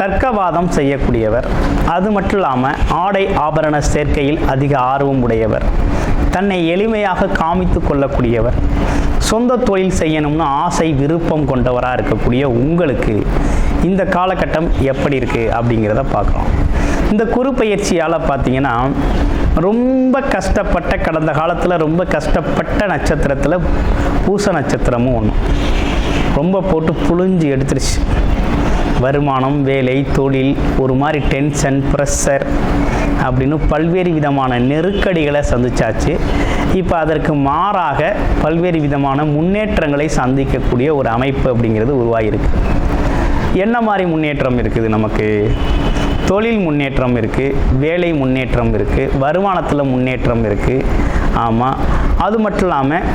தர்க்கவாதம் செய்யக்கூடியவர். அது மட்டும் இல்லாமல் ஆடை ஆபரண சேர்க்கையில் அதிக ஆர்வம் உடையவர். தன்னை எளிமையாக காமித்து கொள்ளக்கூடியவர். சொந்த தொழில் செய்யணும்னு ஆசை விருப்பம் கொண்டவராக இருக்கக்கூடிய உங்களுக்கு இந்த காலகட்டம் எப்படி இருக்குது அப்படிங்கிறத பார்க்குறோம் இந்த குறுப்பயிற்சியால் பார்த்தீங்கன்னா ரொம்ப கஷ்டப்பட்ட கடந்த காலத்தில் ரொம்ப கஷ்டப்பட்ட நட்சத்திரத்தில் பூச நட்சத்திரமும் ஒன்று ரொம்ப போட்டு புழிஞ்சு எடுத்துருச்சு. வருமானம் வேலை தொழில் ஒரு மாதிரி டென்ஷன் ப்ரெஷர் அப்படின்னு பல்வேறு விதமான நெருக்கடிகளை சந்திச்சாச்சு. இப்போ அதற்கு மாறாக பல்வேறு விதமான முன்னேற்றங்களை சந்திக்கக்கூடிய ஒரு அமைப்பு அப்படிங்கிறது உருவாகியிருக்கு என்ன மாதிரி முன்னேற்றம் இருக்குது நமக்கு? தொழில் முன்னேற்றம் இருக்குது வேலை முன்னேற்றம் இருக்குது வருமானத்தில் முன்னேற்றம் இருக்குது ஆமாம் அது மட்டும் இல்லாமல்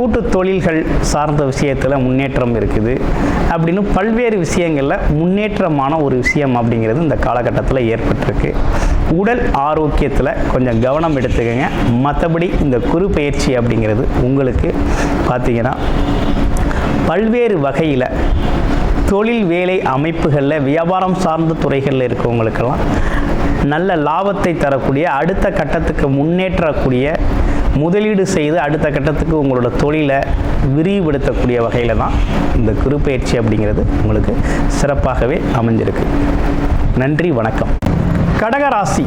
கூட்டு தொழில்கள் சார்ந்த விஷயத்தில் முன்னேற்றம் இருக்குது. அப்படின்னு பல்வேறு விஷயங்களில் முன்னேற்றமான ஒரு விஷயம் அப்படிங்கிறது இந்த காலகட்டத்தில் ஏற்பட்டிருக்கு. உடல் ஆரோக்கியத்தில் கொஞ்சம் கவனம் எடுத்துக்கோங்க. மற்றபடி இந்த குறு பயிற்சி அப்படிங்கிறது உங்களுக்கு பார்த்தீங்கன்னா பல்வேறு வகையில் தொழில் வேலை அமைப்புகளில் வியாபாரம் சார்ந்த துறைகளில் இருக்கிறவங்களுக்கெல்லாம் நல்ல லாபத்தை தரக்கூடிய அடுத்த கட்டத்துக்கு முன்னேற்றக்கூடிய முதலீடு செய்து அடுத்த கட்டத்துக்கு உங்களோட தொழிலை விரிவுபடுத்தக்கூடிய வகையில் தான் இந்த குருப்பெயர்ச்சி அப்படிங்கிறது உங்களுக்கு சிறப்பாகவே அமைஞ்சிருக்கு. நன்றி வணக்கம். கடகராசி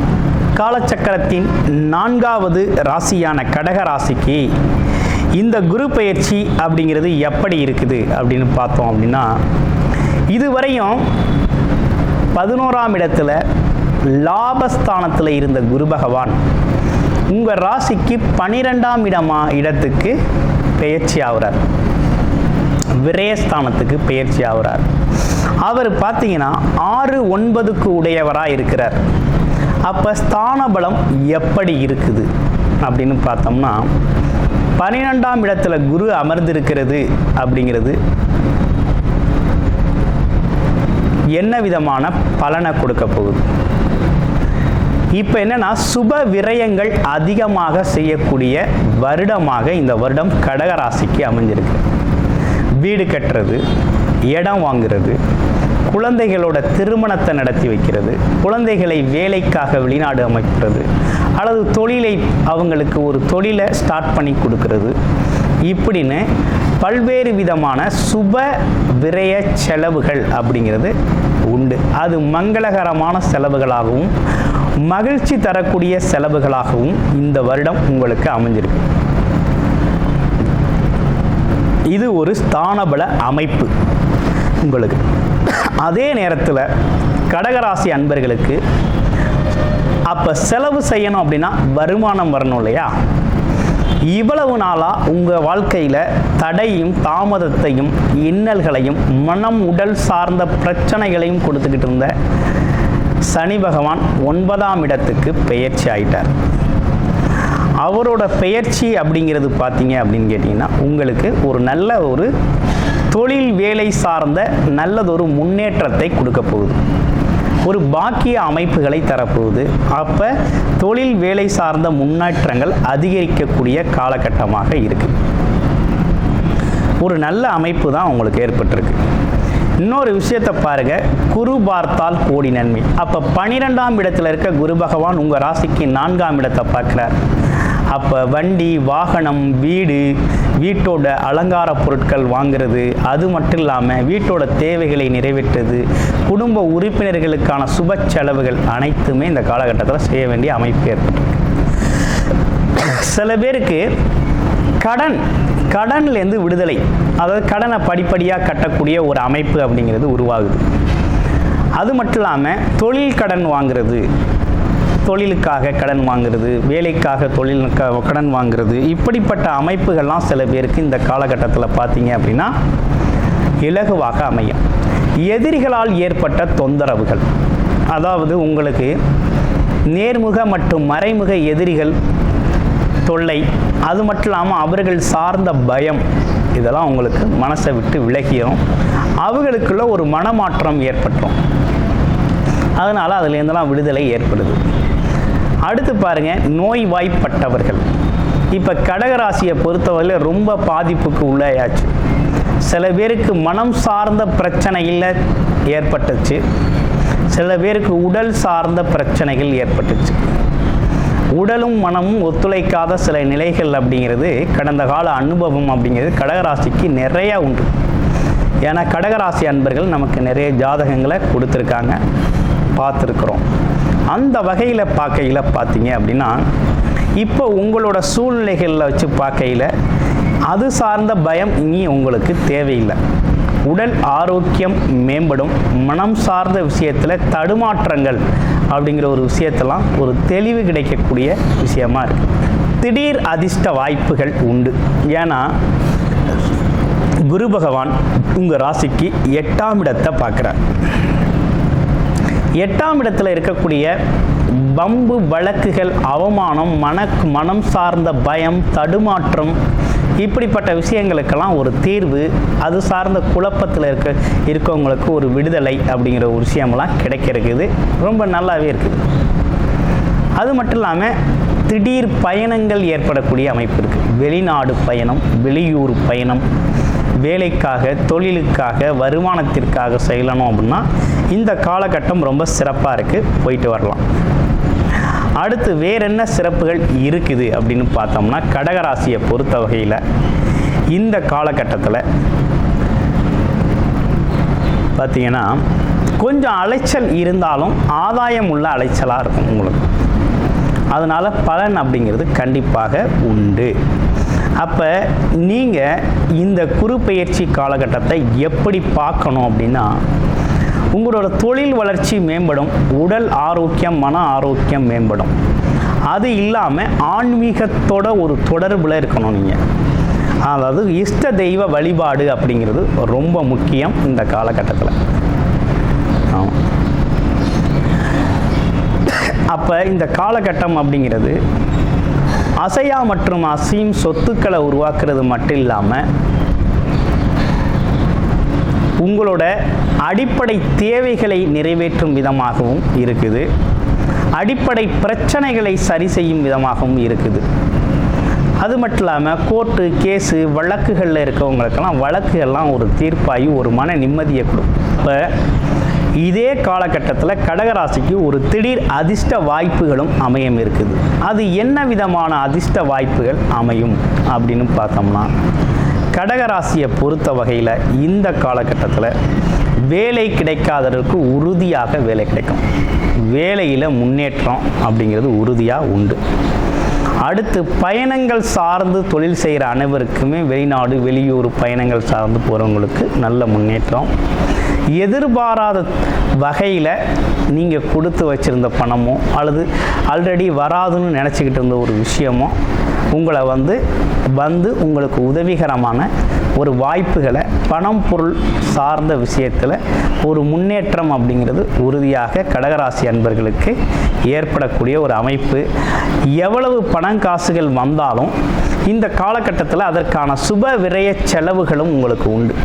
காலச்சக்கரத்தின் நான்காவது ராசியான கடகராசிக்கு இந்த குரு பயிற்சி அப்படிங்கிறது எப்படி இருக்குது அப்படின்னு பார்த்தோம் அப்படின்னா இதுவரையும் பதினோராம் இடத்துல லாபஸ்தானத்தில் இருந்த குரு பகவான் உங்கள் ராசிக்கு பனிரெண்டாம் இடமா இடத்துக்கு பெயர்ச்சி ஆகுறார் விரயஸ்தானத்துக்கு பெயர்ச்சி ஆகுறார் அவர் பார்த்தீங்கன்னா ஆறு ஒன்பதுக்கு உடையவராக இருக்கிறார். அப்போ ஸ்தான பலம் எப்படி இருக்குது அப்படின்னு பார்த்தோம்னா பன்னிரெண்டாம் இடத்துல குரு அமர்ந்திருக்கிறது அப்படிங்கிறது என்ன விதமான பலனை கொடுக்க போகுது? இப்போ என்னன்னா சுப விரயங்கள் அதிகமாக செய்யக்கூடிய வருடமாக இந்த வருடம் கடகராசிக்கு அமைஞ்சிருக்கு. வீடு கட்டுறது இடம் வாங்குறது குழந்தைகளோட திருமணத்தை நடத்தி வைக்கிறது குழந்தைகளை வேலைக்காக வெளிநாடு அமைக்கிறது அல்லது தொழிலை அவங்களுக்கு ஒரு தொழிலை ஸ்டார்ட் பண்ணி கொடுக்கறது. இப்படின்னு பல்வேறு விதமான சுப விரய செலவுகள் அப்படிங்கிறது உண்டு. அது மங்களகரமான செலவுகளாகவும் மகிழ்ச்சி தரக்கூடிய செலவுகளாகவும் இந்த வருடம் உங்களுக்கு அமைஞ்சிருக்கு. இது ஒரு ஸ்தானபல அமைப்பு உங்களுக்கு. அதே நேரத்தில் கடகராசி அன்பர்களுக்கு அப்போ செலவு செய்யணும் அப்படின்னா வருமானம் வரணும் இல்லையா? இவ்வளவு நாளாக உங்கள் வாழ்க்கையில் தடையும் தாமதத்தையும் இன்னல்களையும் மனம் உடல் சார்ந்த பிரச்சனைகளையும் கொடுத்துக்கிட்டு இருந்த சனி பகவான் ஒன்பதாம் இடத்துக்கு பெயர்ச்சி ஆயிட்டார். அவரோட பெயர்ச்சி அப்படிங்கிறது பார்த்தீங்க அப்படின்னு கேட்டிங்கன்னா உங்களுக்கு ஒரு நல்ல ஒரு தொழில் வேலை சார்ந்த நல்லதொரு முன்னேற்றத்தை கொடுக்க போகுது. ஒரு பாக்கிய அமைப்புகளை தரப்போகுது. அப்போ தொழில் வேலை சார்ந்த முன்னேற்றங்கள் அதிகரிக்கக்கூடிய காலகட்டமாக இருக்குது ஒரு நல்ல அமைப்பு தான் உங்களுக்கு ஏற்பட்டிருக்கு. இன்னொரு விஷயத்தை பாருங்க. குரு பார்த்தால் கோடி நன்மை. அப்போ பனிரெண்டாம் இடத்துல இருக்க குரு பகவான் உங்கள் ராசிக்கு நான்காம் இடத்தை பார்க்குறார். அப்போ வண்டி வாகனம் வீடு வீட்டோட அலங்கார பொருட்கள் வாங்குறது அது மட்டும் இல்லாமல் வீட்டோட தேவைகளை நிறைவேற்றுறது குடும்ப உறுப்பினர்களுக்கான சுப செலவுகள் அனைத்துமே இந்த காலகட்டத்தில் செய்ய வேண்டிய அமைப்பு ஏற்பட்டு சில பேருக்கு கடன் கடன்லேருந்து விடுதலை. அதாவது கடனை படிப்படியாக கட்டக்கூடிய ஒரு அமைப்பு அப்படிங்கிறது உருவாகுது. அது மட்டும் இல்லாமல் தொழில் கடன் வாங்குறது தொழிலுக்காக கடன் வாங்குறது வேலைக்காக தொழிலுக்காக கடன் வாங்குறது இப்படிப்பட்ட அமைப்புகள்லாம் சில பேருக்கு இந்த காலகட்டத்தில் பார்த்தீங்க அப்படின்னா இலகுவாக அமையும். எதிரிகளால் ஏற்பட்ட தொந்தரவுகள். அதாவது உங்களுக்கு நேர்முக மற்றும் மறைமுக எதிரிகள் தொல்லை. அது மட்டும் இல்லாமல் அவர்கள் சார்ந்த பயம். இதெல்லாம் அவங்களுக்கு மனசை விட்டு விலகிடும் அவங்களுக்குள்ள ஒரு மனமாற்றம் ஏற்பட்டுரும். அதனால் அதுலேருந்தெல்லாம் விடுதலை ஏற்படுது. அடுத்து பாருங்க நோய்வாய்ப்பட்டவர்கள். இப்போ கடகராசியை பொறுத்தவரையில் ரொம்ப பாதிப்புக்கு உள்ளாயாச்சு. சில பேருக்கு மனம் சார்ந்த பிரச்சனையில் ஏற்பட்டுச்சு. சில பேருக்கு உடல் சார்ந்த பிரச்சனைகள் ஏற்பட்டுச்சு. உடலும் மனமும் ஒத்துழைக்காத சில நிலைகள் அப்படிங்கிறது கடந்த கால அனுபவம் அப்படிங்கிறது கடகராசிக்கு நிறைய உண்டு. ஏன்னா கடகராசி அன்பர்கள் நமக்கு நிறைய ஜாதகங்களை கொடுத்துருக்காங்க பார்த்துருக்குறோம். அந்த வகையில் பார்க்கையில் பார்த்தீங்க அப்படின்னா இப்போ உங்களோட சூழ்நிலைகளில் வச்சு பார்க்கையில் அது சார்ந்த பயம் இனி உங்களுக்கு தேவையில்லை. உடல் ஆரோக்கியம் மேம்படும் மனம் சார்ந்த விஷயத்தில் தடுமாற்றங்கள் அப்படிங்கிற ஒரு விஷயத்தெல்லாம் ஒரு தெளிவு கிடைக்கக்கூடிய விஷயமா இருக்கு. திடீர் அதிர்ஷ்ட வாய்ப்புகள் உண்டு. ஏன்னா குரு பகவான் உங்கள் ராசிக்கு எட்டாம் இடத்தை பார்க்குறார். எட்டாம் இடத்துல இருக்கக்கூடிய பம்பு வழக்குகள் அவமானம் மன மனம் சார்ந்த பயம் தடுமாற்றம் இப்படிப்பட்ட விஷயங்களுக்கெல்லாம் ஒரு தீர்வு அது சார்ந்த குழப்பத்தில் இருக்க இருக்கவங்களுக்கு ஒரு விடுதலை அப்படிங்கிற ஒரு விஷயமெல்லாம் கிடைக்கிறதுக்கு ரொம்ப நல்லாவே இருக்குது அது மட்டும் இல்லாமல் திடீர் பயணங்கள் ஏற்படக்கூடிய அமைப்பு இருக்குது வெளிநாடு பயணம் வெளியூர் பயணம் வேலைக்காக தொழிலுக்காக வருமானத்திற்காக செய்யணும் அப்படின்னா இந்த காலகட்டம் ரொம்ப சிறப்பாக இருக்குது போயிட்டு வரலாம். அடுத்து வேற என்ன சிறப்புகள் இருக்குது அப்படின்னு பார்த்தோம்னா கடகராசியை பொறுத்த வகையில் இந்த காலகட்டத்தில் பார்த்தீங்கன்னா கொஞ்சம் அலைச்சல் இருந்தாலும் ஆதாயம் உள்ள அலைச்சலாக இருக்கும் உங்களுக்கு. அதனால் பலன் அப்படிங்கிறது கண்டிப்பாக உண்டு. அப்போ நீங்கள் இந்த குறு பயிற்சி காலகட்டத்தை எப்படி பார்க்கணும் அப்படின்னா உங்களோட தொழில் வளர்ச்சி மேம்படும் உடல் ஆரோக்கியம் மன ஆரோக்கியம் மேம்படும். அது இல்லாமல் ஆன்மீகத்தோட ஒரு தொடர்பில் இருக்கணும் நீங்கள் அதாவது இஷ்ட தெய்வ வழிபாடு அப்படிங்கிறது ரொம்ப முக்கியம் இந்த காலகட்டத்தில். அப்போ இந்த காலகட்டம் அப்படிங்கிறது அசையா மற்றும் அசையும் சொத்துக்களை உருவாக்குறது மட்டும் இல்லாமல் உங்களோட அடிப்படை தேவைகளை நிறைவேற்றும் விதமாகவும் இருக்குது. அடிப்படை பிரச்சனைகளை சரி செய்யும் விதமாகவும் இருக்குது. அது மட்டும் இல்லாமல் கோர்ட்டு கேஸு வழக்குகளில் இருக்கவங்களுக்கெல்லாம் வழக்குகள்லாம் ஒரு தீர்ப்பாகி ஒரு மன நிம்மதியை கொடுக்கும் இப்போ இதே காலகட்டத்தில் கடகராசிக்கு ஒரு திடீர் அதிர்ஷ்ட வாய்ப்புகளும் அமையம் இருக்குது அது என்ன விதமான அதிர்ஷ்ட வாய்ப்புகள் அமையும் அப்படின்னு பார்த்தோம்னா கடகராசியை பொறுத்த வகையில் இந்த காலகட்டத்தில் வேலை கிடைக்காதவருக்கு உறுதியாக வேலை கிடைக்கும். வேலையில் முன்னேற்றம் அப்படிங்கிறது உறுதியாக உண்டு. அடுத்து பயணங்கள் சார்ந்து தொழில் செய்கிற அனைவருக்குமே வெளிநாடு வெளியூர் பயணங்கள் சார்ந்து போகிறவங்களுக்கு நல்ல முன்னேற்றம். எதிர்பாராத வகையில் நீங்கள் கொடுத்து வச்சுருந்த பணமோ அல்லது ஆல்ரெடி வராதுன்னு நினச்சிக்கிட்டு இருந்த ஒரு விஷயமோ உங்களை வந்து வந்து உங்களுக்கு உதவிகரமான ஒரு வாய்ப்புகளை பணம் பொருள் சார்ந்த விஷயத்தில் ஒரு முன்னேற்றம் அப்படிங்கிறது உறுதியாக கடகராசி அன்பர்களுக்கு ஏற்படக்கூடிய ஒரு அமைப்பு. எவ்வளவு பணம் காசுகள் வந்தாலும் இந்த காலகட்டத்தில் அதற்கான சுப விரய செலவுகளும் உங்களுக்கு உண்டு.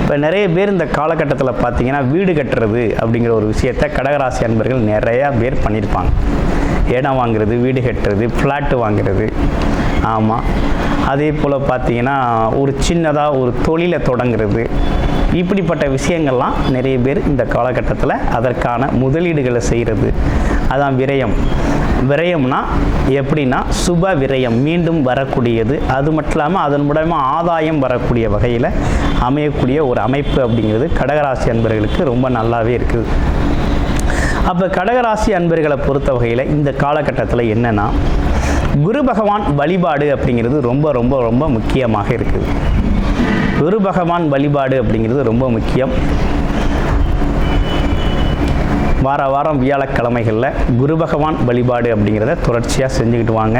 இப்போ நிறைய பேர் இந்த காலகட்டத்தில் பார்த்தீங்கன்னா வீடு கட்டுறது அப்படிங்கிற ஒரு விஷயத்தை கடகராசி அன்பர்கள் நிறையா பேர் பண்ணியிருப்பாங்க இடம் வாங்குறது வீடு கட்டுறது ஃப்ளாட்டு வாங்குறது. ஆமாம் அதே போல் பார்த்தீங்கன்னா ஒரு சின்னதாக ஒரு தொழிலை தொடங்குறது. இப்படிப்பட்ட விஷயங்கள்லாம் நிறைய பேர் இந்த காலகட்டத்தில் அதற்கான முதலீடுகளை செய்கிறது அதான் விரயம். விரயம்னா எப்படின்னா சுப விரயம் மீண்டும் வரக்கூடியது. அது மட்டும் இல்லாமல் அதன் மூலமாக ஆதாயம் வரக்கூடிய வகையில் அமையக்கூடிய ஒரு அமைப்பு அப்படிங்கிறது கடகராசி அன்பர்களுக்கு ரொம்ப நல்லாவே இருக்குது. அப்போ கடகராசி அன்பர்களை பொறுத்த வகையில் இந்த காலகட்டத்தில் என்னென்னா குரு பகவான் வழிபாடு அப்படிங்கிறது ரொம்ப ரொம்ப ரொம்ப முக்கியமாக இருக்குது குரு பகவான் வழிபாடு அப்படிங்கிறது ரொம்ப முக்கியம். வார வாரம் வியாழக்கிழமைகளில் குரு பகவான் வழிபாடு அப்படிங்கிறத தொடர்ச்சியாக செஞ்சுக்கிட்டு வாங்க.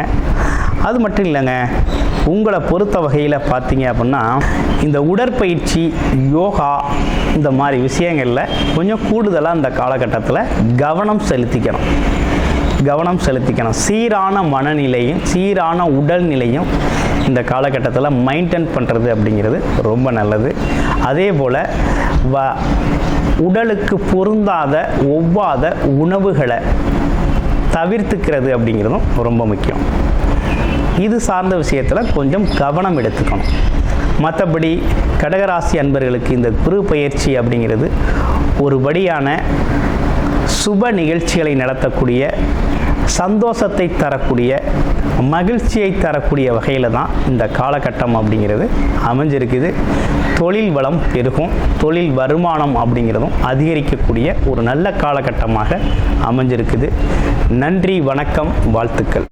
அது மட்டும் இல்லைங்க உங்களை பொறுத்த வகையில் பார்த்தீங்க அப்படின்னா இந்த உடற்பயிற்சி யோகா இந்த மாதிரி விஷயங்களில் கொஞ்சம் கூடுதலாக இந்த காலகட்டத்தில் கவனம் செலுத்திக்கணும். கவனம் செலுத்திக்கணும். சீரான மனநிலையும் சீரான உடல்நிலையும் இந்த காலகட்டத்தில் மெயின்டைன் பண்ணுறது அப்படிங்கிறது ரொம்ப நல்லது. அதே போல் வ உடலுக்கு பொருந்தாத ஒவ்வாத உணவுகளை தவிர்த்துக்கிறது அப்படிங்கிறதும் ரொம்ப முக்கியம். இது சார்ந்த விஷயத்தில் கொஞ்சம் கவனம் எடுத்துக்கணும். மற்றபடி கடகராசி அன்பர்களுக்கு இந்த குரு பயிற்சி அப்படிங்கிறது ஒருபடியான சுப நிகழ்ச்சிகளை நடத்தக்கூடிய சந்தோஷத்தை தரக்கூடிய மகிழ்ச்சியை தரக்கூடிய வகையில் தான் இந்த காலகட்டம் அப்படிங்கிறது அமைஞ்சிருக்குது. தொழில் வளம் பெருகும் தொழில் வருமானம் அப்படிங்கிறதும் அதிகரிக்கக்கூடிய ஒரு நல்ல காலகட்டமாக அமைஞ்சிருக்குது. நன்றி வணக்கம் வாழ்த்துக்கள்.